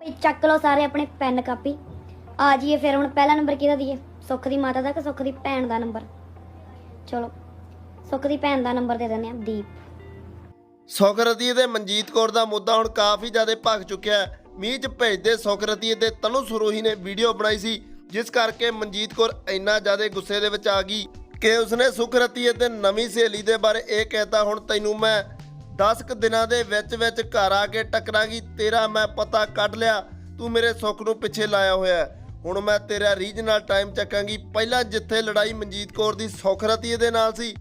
ਭਈ, ਚੱਕ ਲਓ ਸਾਰੇ ਆਪਣੇ ਪੈਨ ਕਾਪੀ। ਆ ਜਾਈਏ ਫਿਰ ਹੁਣ, ਪਹਿਲਾ ਨੰਬਰ ਕਿਹਦਾ ਦਈਏ ਸੁੱਖ ਦੀ ਮਾਤਾ ਦਾ ਕਿ ਸੁੱਖ ਦੀ ਭੈਣ ਦਾ ਨੰਬਰ? ਚਲੋ, ਸੁੱਖ ਦੀ ਭੈਣ ਦਾ ਨੰਬਰ ਦੇ ਦਿੰਦੇ ਆ ਦੀਪ। ਸੁਖਰਤੀ ਦੇ ਮਨਜੀਤ ਕੌਰ ਦਾ ਮੁੱਦਾ ਹੁਣ ਕਾਫੀ ਜ਼ਿਆਦਾ ਭਖ ਚੁੱਕਿਆ ਹੈ। ਮੀਂਹ 'ਚ ਭੇਜਦੇ ਸੁਖਰਤੀ ਦੇ ਤਨੂ ਸਰੋਹੀ ਨੇ ਵੀਡੀਓ ਬਣਾਈ ਸੀ, ਜਿਸ ਕਰਕੇ ਮਨਜੀਤ ਕੌਰ ਇੰਨਾ ਜ਼ਿਆਦਾ ਗੁੱਸੇ ਦੇ ਵਿੱਚ ਆ ਗਈ ਕਿ ਉਸਨੇ ਸੁਖਰਤੀ ਤੇ ਨਵੀਂ ਸਹੇਲੀ ਦੇ ਬਾਰੇ ਇਹ ਕਹਿਤਾ, ਹੁਣ ਤੈਨੂੰ ਮੈਂ 10 ਕੁ ਦਿਨਾਂ ਦੇ ਵਿੱਚ ਵਿੱਚ ਘਰ ਆ ਕੇ ਟਕਰਾਂਗੀ, ਤੇਰਾ ਮੈਂ ਪਤਾ ਕੱਢ ਲਿਆ, ਤੂੰ ਮੇਰੇ ਸੁੱਖ ਨੂੰ ਪਿੱਛੇ ਲਾਇਆ ਹੋਇਆ ਹੁਣ ਮੈਂ ਤੇਰਾ ਰੀਝ ਨਾਲ ਟਾਈਮ ਚੱਕਾਂਗੀ, ਪਹਿਲਾਂ ਜਿੱਥੇ ਲੜਾਈ ਮਨਜੀਤ ਕੌਰ ਦੀ ਸੁਖਰਤੀਏ ਦੇ ਨਾਲ ਸੀ,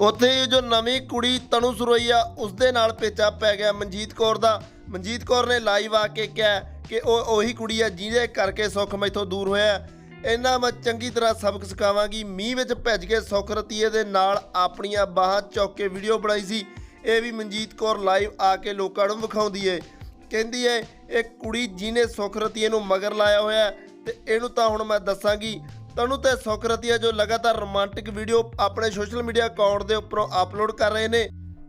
ਉੱਥੇ ਹੀ ਜੋ ਨਵੀਂ ਕੁੜੀ ਤਨੂ ਸਰੋਈ ਆ ਉਸ ਦੇ ਨਾਲ ਪੇਚਾ ਪੈ ਗਿਆ ਮਨਜੀਤ ਕੌਰ ਦਾ। ਮਨਜੀਤ ਕੌਰ ਨੇ ਲਾਈਵ ਆ ਕੇ ਕਿਹਾ ਕਿ ਉਹ ਉਹੀ ਕੁੜੀ ਆ ਜਿਹਦੇ ਕਰਕੇ ਸੁੱਖ ਮੈਥੋਂ ਦੂਰ ਹੋਇਆ ਇਹਨਾਂ ਮੈਂ ਚੰਗੀ ਤਰ੍ਹਾਂ ਸਬਕ ਸਿਖਾਵਾਂਗੀ, ਮੀਂਹ ਵਿੱਚ ਭੱਜ ਕੇ ਸੁੱਖ ਰਤੀਏ ਦੇ ਨਾਲ ਆਪਣੀਆਂ ਬਾਹਾਂ ਚੌਕ ਕੇ ਵੀਡੀਓ ਬਣਾਈ ਸੀ। ਇਹ ਵੀ ਮਨਜੀਤ ਕੌਰ ਲਾਈਵ ਆ ਕੇ ਲੋਕਾਂ ਨੂੰ ਵਿਖਾਉਂਦੀ ਏ। ਕਹਿੰਦੀ ਏ, ਇਹ ਕੁੜੀ ਜਿਹਨੇ ਸੁੱਖ ਰਤੀਏ ਨੂੰ ਮਗਰ ਲਾਇਆ ਹੋਇਆ ਹੈ ਤੇ ਇਹਨੂੰ ਤਾਂ ਹੁਣ ਮੈਂ ਦੱਸਾਂਗੀ। ਤਨੂ ਤੇ ਸੁਖਰਤੀਆ ਜੋ ਲਗਾਤਾਰ ਰੋਮਾਂਟਿਕ ਵੀਡੀਓ ਆਪਣੇ ਸੋਸ਼ਲ ਮੀਡੀਆ ਅਕਾਊਂਟ ਦੇ ਉੱਪਰੋਂ ਅਪਲੋਡ ਕਰ ਰਹੇ ਨੇ,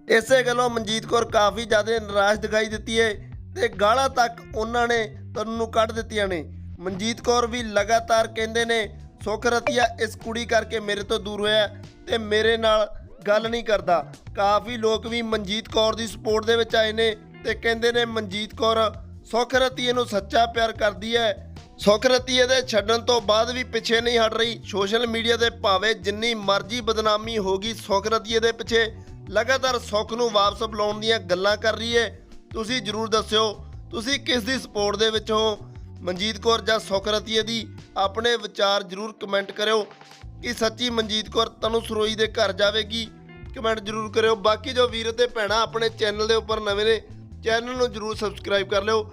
ਇਸੇ ਗੱਲੋਂ ਮਨਜੀਤ ਕੌਰ ਕਾਫੀ ਜ਼ਿਆਦਾ ਨਿਰਾਸ਼ ਦਿਖਾਈ ਦਿੱਤੀ ਏ ਤੇ ਗਾਲਾਂ ਤੱਕ ਉਹਨਾਂ ਨੇ ਤਨੂੰ ਕੱਢ ਦਿੱਤੀਆਂ ਨੇ। ਮਨਜੀਤ ਕੌਰ ਵੀ ਲਗਾਤਾਰ ਕਹਿੰਦੇ ਨੇ, ਸੁਖਰਤੀਆ ਇਸ ਕੁੜੀ ਕਰਕੇ ਮੇਰੇ ਤੋਂ ਦੂਰ ਹੋਇਆ ਤੇ ਮੇਰੇ ਨਾਲ ਗੱਲ ਨਹੀਂ ਕਰਦਾ। ਕਾਫੀ ਲੋਕ ਵੀ ਮਨਜੀਤ ਕੌਰ ਦੀ ਸਪੋਰਟ ਦੇ ਵਿੱਚ ਆਏ ਨੇ ਤੇ ਕਹਿੰਦੇ ਨੇ ਮਨਜੀਤ ਕੌਰ ਸੁਖਰਤੀਏ ਨੂੰ ਸੱਚਾ ਪਿਆਰ ਕਰਦੀ ਹੈ। ਸੁਖਰਤੀਏ ਦੇ ਛੱਡਣ ਤੋਂ ਬਾਅਦ ਵੀ ਪਿੱਛੇ ਨਹੀਂ ਹਟ ਰਹੀ। ਸੋਸ਼ਲ ਮੀਡੀਆ ਦੇ ਭਾਵੇਂ ਜਿੰਨੀ ਮਰਜ਼ੀ ਬਦਨਾਮੀ ਹੋਗੀ ਸੁਖਰਤੀਏ ਦੇ ਪਿੱਛੇ, ਲਗਾਤਾਰ ਸੁੱਖ ਨੂੰ ਵਾਪਸ ਬੁਲਾਉਣ ਦੀਆਂ ਗੱਲਾਂ ਕਰ ਰਹੀ ਹੈ। ਤੁਸੀਂ ਜਰੂਰ ਦੱਸਿਓ, ਤੁਸੀਂ ਕਿਸ ਦੀ ਸਪੋਰਟ ਦੇ ਵਿੱਚ ਹੋ? ਮਨਜੀਤ ਕੌਰ ਜਾਂ ਸੁਖਰਤੀਏ ਦੀ? ਆਪਣੇ ਵਿਚਾਰ ਜਰੂਰ ਕਮੈਂਟ ਕਰਿਓ। ਕਿ ਸੱਚੀ ਮਨਜੀਤ ਕੌਰ ਤਨੂ ਸਰੋਈ ਦੇ ਘਰ ਜਾਵੇਗੀ? ਕਮੈਂਟ ਜਰੂਰ ਕਰਿਓ। ਬਾਕੀ ਜੋ ਵੀਰ ਤੇ ਭੈਣਾਂ ਆਪਣੇ ਚੈਨਲ ਦੇ ਉੱਪਰ ਨਵੇਂ ਨੇ ਚੈਨਲ ਨੂੰ ਜਰੂਰ ਸਬਸਕ੍ਰਾਈਬ ਕਰ ਲਿਓ।